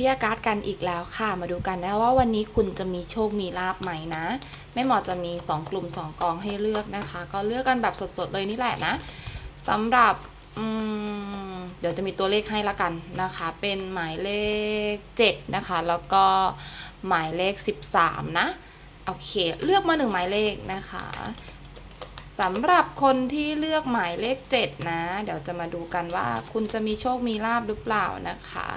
พี่อาการ์ดกันอีกแล้วค่ะ มาดูกันนะว่าวันนี้คุณจะมีโชคมีลาบไหมนะ ไม่หมอจะมี 2 กลุ่ม 2 กองให้เลือกนะคะ ก็เลือกกันแบบสดๆเลยนี่แหละนะสำหรับเดี๋ยวจะมีตัวเลขให้ละกันนะคะ เป็นหมายเลข 7 นะคะ แล้วก็หมายเลข 13 นะ โอเค เลือกมาหนึ่งหมายเลขนะคะสำหรับคนที่เลือกหมายเลข 7 นะ เดี๋ยวจะมาดูกันว่าคุณจะมีโชคมีลาบหรือเปล่านะคะ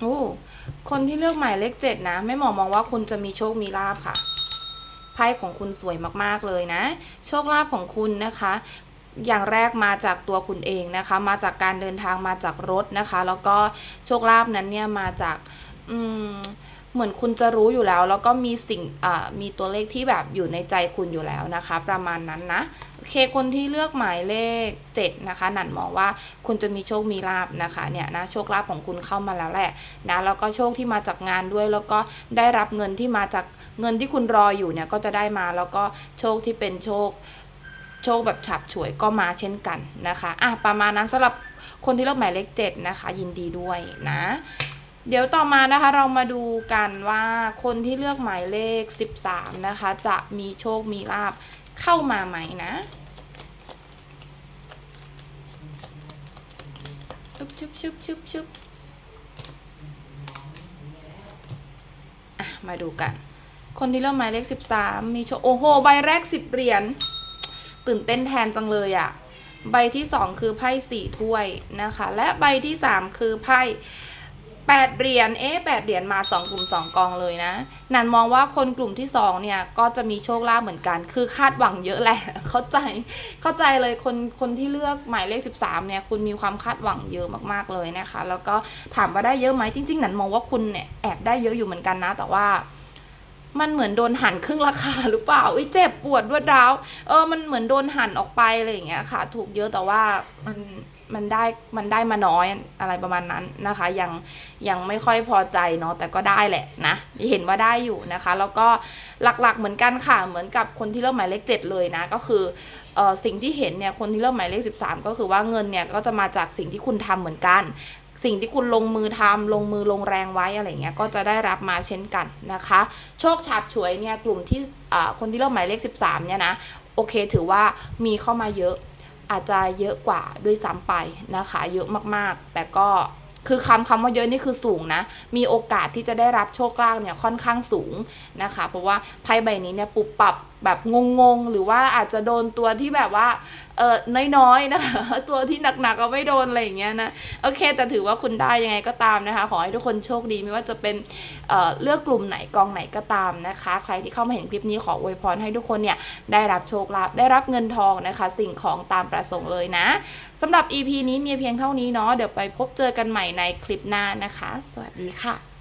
โอ้คนที่เลือกหมายเลขเจ็ดนะแม่หมอมองว่าคุณจะมีโชคมีลาบค่ะไพ่ของคุณสวยมากๆเลยนะ โชคลาภของคุณนะคะ อย่างแรกมาจากตัวคุณเองนะคะ มาจากการเดินทางมาจากรถนะคะ แล้วก็โชคลาภนั้นเนี่ยมาจากอืมเหมือนคุณจะรู้อยู่แล้ว แล้วก็มีสิ่งอ่ามีตัวเลขที่แบบอยู่ในใจคุณอยู่แล้วนะคะ ประมาณนั้นนะ เคคนที่เลือกหมายเลข 7 นะคะ หนันมองว่าคุณจะมีโชคมีลาบนะคะเนี่ยนะโชคลาภของคุณเข้ามาแล้วแหละนะแล้วก็โชคที่มาจากงานด้วยแล้วก็ได้รับเงินที่มาจากเงินที่คุณรออยู่เนี่ยก็จะได้มาแล้วก็โชคที่เป็นโชคโชคแบบฉับฉวยก็มาเช่นกันนะคะอะประมาณนั้นสำหรับคนที่เลือกหมายเลขเจ็ดนะคะ ยินดีด้วยนะเดี๋ยวต่อมานะคะเรามาดูกันว่าคนที่เลือกหมายเลข 13 นะคะ จะมีโชคมีลาบ เข้ามาไหมนะชุบชุบชุบชุบชุบอะมาดูกัน คนที่เลือกหมายเลข13มีโชโอ้โห ใบแรก10เหรียญ ตื่นเต้นแทนจังเลยอะ่ะ ใบที่2คือไพ่สี่ถ้วยนะคะ และใบที่3คือไพ่ แปดเหรียญ เอ๊ะแปดเหรียญมา 2 กลุ่ม 2 กองเลยนะ นันมองว่าคนกลุ่มที่ 2 เนี่ย ก็จะมีโชคลาภเหมือนกัน คือคาดหวังเยอะแหละ เข้าใจ เข้าใจเลย คน คนที่เลือกหมายเลข 13 เนี่ย คุณมีความคาดหวังเยอะมากๆเลยนะคะ แล้วก็ถามว่าได้เยอะไหม จริง ๆ นันมองว่าคุณเนี่ยแอบได้เยอะอยู่เหมือนกันนะ แต่ว่ามันเหมือนโดนหั่นครึ่งราคาหรือเปล่าอุ้ยเจ็บปวดรวดร้าว เออ มันเหมือนโดนหั่นออกไปอะไรอย่างเงี้ยค่ะ ถูกเยอะแต่ว่ามัน มันได้มันได้มาน้อยอะไรประมาณนั้นนะคะ ยังยังไม่ค่อยพอใจเนาะแต่ก็ได้แหละนะเห็นว่าได้อยู่นะคะ แล้วก็หลักๆเหมือนกันค่ะเหมือนกับคนที่เลือกหมายเลขเจ็ดเลยนะก็คือออสิ่งที่เห็นเนี่ยคนที่เลือกหมายเลข 13 ก็คือว่าเงินเนี่ยก็จะมาจากสิ่งที่คุณทำเหมือนกันสิ่งที่คุณลงมือทำลงมือลงแรงไว้อะไรเงี้ยก็จะได้รับมาเช่นกันนะคะ โชคฉาบฉวยเนี่ยกลุ่มที่คนที่เลือกหมายเลข 13เนี่ยนะโอเคถือว่ามีเข้ามาเยอะ อาจจะเยอะกว่าด้วยซ้ำไปนะคะ เยอะมากๆ แต่ก็คือคำคำว่าเยอะนี่คือสูงนะ มีโอกาสที่จะได้รับโชคลาภเนี่ยค่อนข้างสูงนะคะ เพราะว่าไพ่ใบนี้เนี่ยปุบปรับแบบงงๆ หรือว่าอาจจะโดนตัวที่แบบว่าเออน้อยๆนะคะ ตัวที่หนักๆก็ไม่โดนอะไรอย่างเงี้ยนะโอเค แต่ถือว่าคุณได้ยังไงก็ตามนะคะ ขอให้ทุกคนโชคดีไม่ว่าจะเป็นเเลือกกลุ่มไหนกองไหนก็ตามนะคะ ใครที่เข้ามาเห็นคลิปนี้ขออวยพรให้ทุกคนเนี่ยได้รับโชคลาภได้รับเงินทองนะคะ สิ่งของตามประสงค์เลยนะสำหรับ EP นี้มีเพียงเท่านี้เนาะเดี๋ยวไปพบเจอกันใหม่ในคลิปหน้านะคะ สวัสดีค่ะ